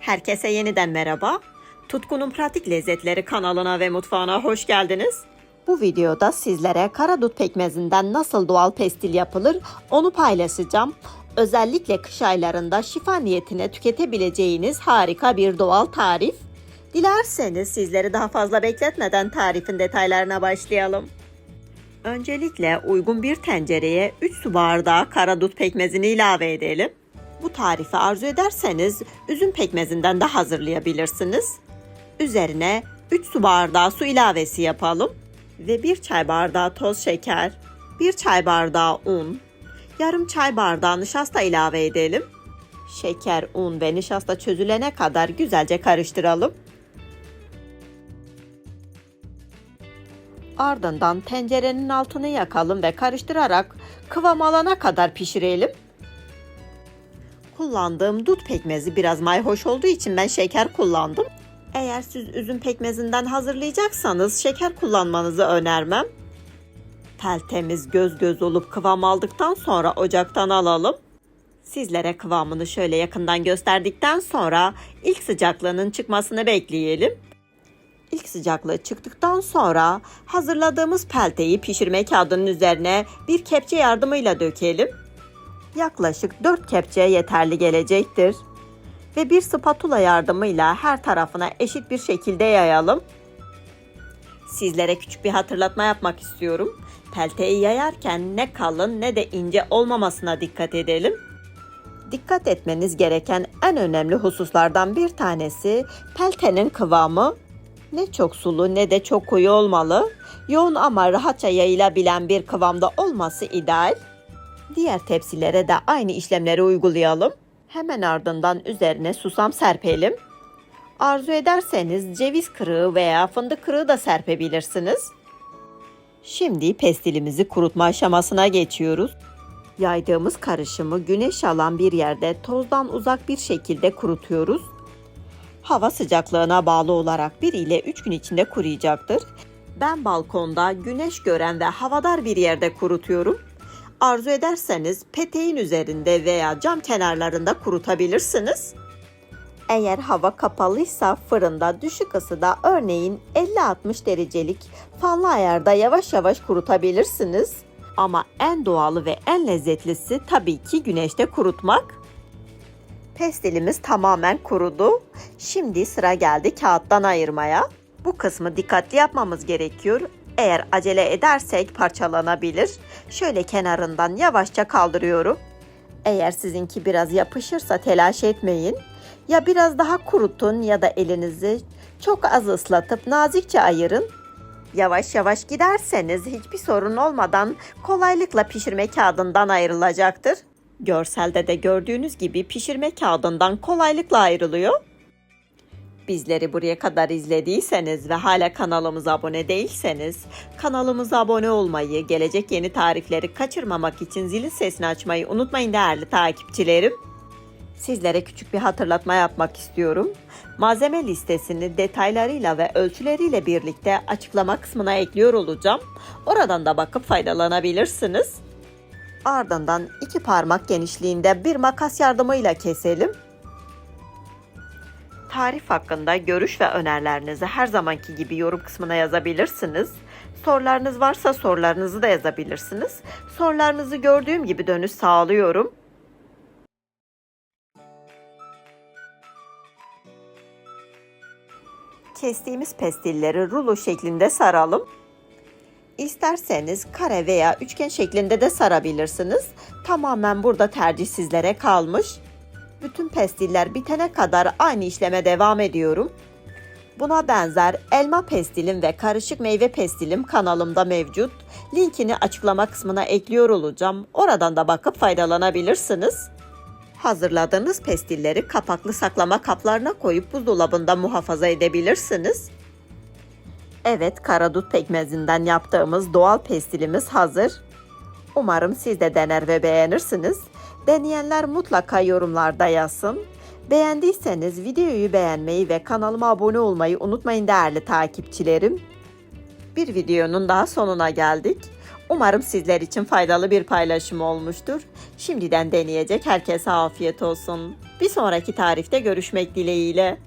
Herkese yeniden merhaba. Tutkunun Pratik Lezzetleri kanalına ve mutfağına hoş geldiniz. Bu videoda sizlere karadut pekmezinden nasıl doğal pestil yapılır onu paylaşacağım. Özellikle kış aylarında şifa niyetine tüketebileceğiniz harika bir doğal tarif. Dilerseniz sizleri daha fazla bekletmeden tarifin detaylarına başlayalım. Öncelikle uygun bir tencereye 3 su bardağı karadut pekmezini ilave edelim. Bu tarifi arzu ederseniz üzüm pekmezinden de hazırlayabilirsiniz. Üzerine 3 su bardağı su ilavesi yapalım ve 1 çay bardağı toz şeker, 1 çay bardağı un, yarım çay bardağı nişasta ilave edelim. Şeker, un ve nişasta çözülene kadar güzelce karıştıralım. Ardından tencerenin altını yakalım ve karıştırarak kıvam alana kadar pişirelim. Kullandığım dut pekmezi biraz mayhoş olduğu için ben şeker kullandım. Eğer siz üzüm pekmezinden hazırlayacaksanız şeker kullanmanızı önermem. Peltemiz göz göz olup kıvam aldıktan sonra ocaktan alalım. Sizlere kıvamını şöyle yakından gösterdikten sonra ilk sıcaklığının çıkmasını bekleyelim. İlk sıcaklığı çıktıktan sonra hazırladığımız pelteyi pişirme kağıdının üzerine bir kepçe yardımıyla dökelim. Yaklaşık 4 kepçe yeterli gelecektir. Ve bir spatula yardımıyla her tarafına eşit bir şekilde yayalım. Sizlere küçük bir hatırlatma yapmak istiyorum. Pelteyi yayarken ne kalın ne de ince olmamasına dikkat edelim. Dikkat etmeniz gereken en önemli hususlardan bir tanesi peltenin kıvamı. Ne çok sulu ne de çok koyu olmalı. Yoğun ama rahatça yayılabilen bir kıvamda olması ideal. Diğer tepsilere de aynı işlemleri uygulayalım. Hemen ardından üzerine susam serpelim. Arzu ederseniz ceviz kırığı veya fındık kırığı da serpebilirsiniz. Şimdi pestilimizi kurutma aşamasına geçiyoruz. Yaydığımız karışımı güneş alan bir yerde tozdan uzak bir şekilde kurutuyoruz. Hava sıcaklığına bağlı olarak 1 ile 3 gün içinde kuruyacaktır. Ben balkonda güneş gören ve havadar bir yerde kurutuyorum. Arzu ederseniz peteğin üzerinde veya cam kenarlarında kurutabilirsiniz. Eğer hava kapalıysa fırında düşük ısıda örneğin 50-60 derecelik fanlı ayarda yavaş yavaş kurutabilirsiniz. Ama en doğalı ve en lezzetlisi tabii ki güneşte kurutmak. Pestilimiz tamamen kurudu. Şimdi sıra geldi kağıttan ayırmaya. Bu kısmı dikkatli yapmamız gerekiyor. Eğer acele edersek parçalanabilir. Şöyle kenarından yavaşça kaldırıyorum. Eğer sizinki biraz yapışırsa telaş etmeyin. Ya biraz daha kurutun ya da elinizi çok az ıslatıp nazikçe ayırın. Yavaş yavaş giderseniz hiçbir sorun olmadan kolaylıkla pişirme kağıdından ayrılacaktır. Görselde de gördüğünüz gibi pişirme kağıdından kolaylıkla ayrılıyor. Bizleri buraya kadar izlediyseniz ve hala kanalımıza abone değilseniz kanalımıza abone olmayı, gelecek yeni tarifleri kaçırmamak için zilin sesini açmayı unutmayın değerli takipçilerim. Sizlere küçük bir hatırlatma yapmak istiyorum. Malzeme listesini detaylarıyla ve ölçüleriyle birlikte açıklama kısmına ekliyor olacağım. Oradan da bakıp faydalanabilirsiniz. Ardından iki parmak genişliğinde bir makas yardımıyla keselim. Tarif hakkında görüş ve önerilerinizi her zamanki gibi yorum kısmına yazabilirsiniz. Sorularınız varsa sorularınızı da yazabilirsiniz. Sorularınızı gördüğüm gibi dönüş sağlıyorum. Kestiğimiz pestilleri rulo şeklinde saralım. İsterseniz kare veya üçgen şeklinde de sarabilirsiniz. Tamamen burada tercih sizlere kalmış. Bütün pestiller bitene kadar aynı işleme devam ediyorum. Buna benzer elma pestilim ve karışık meyve pestilim kanalımda mevcut. Linkini açıklama kısmına ekliyor olacağım. Oradan da bakıp faydalanabilirsiniz. Hazırladığınız pestilleri kapaklı saklama kaplarına koyup buzdolabında muhafaza edebilirsiniz. Evet, karadut pekmezinden yaptığımız doğal pestilimiz hazır. Umarım siz de dener ve beğenirsiniz. Deneyenler mutlaka yorumlarda yazsın. Beğendiyseniz videoyu beğenmeyi ve kanalıma abone olmayı unutmayın değerli takipçilerim. Bir videonun daha sonuna geldik. Umarım sizler için faydalı bir paylaşım olmuştur. Şimdiden deneyecek herkese afiyet olsun. Bir sonraki tarifte görüşmek dileğiyle.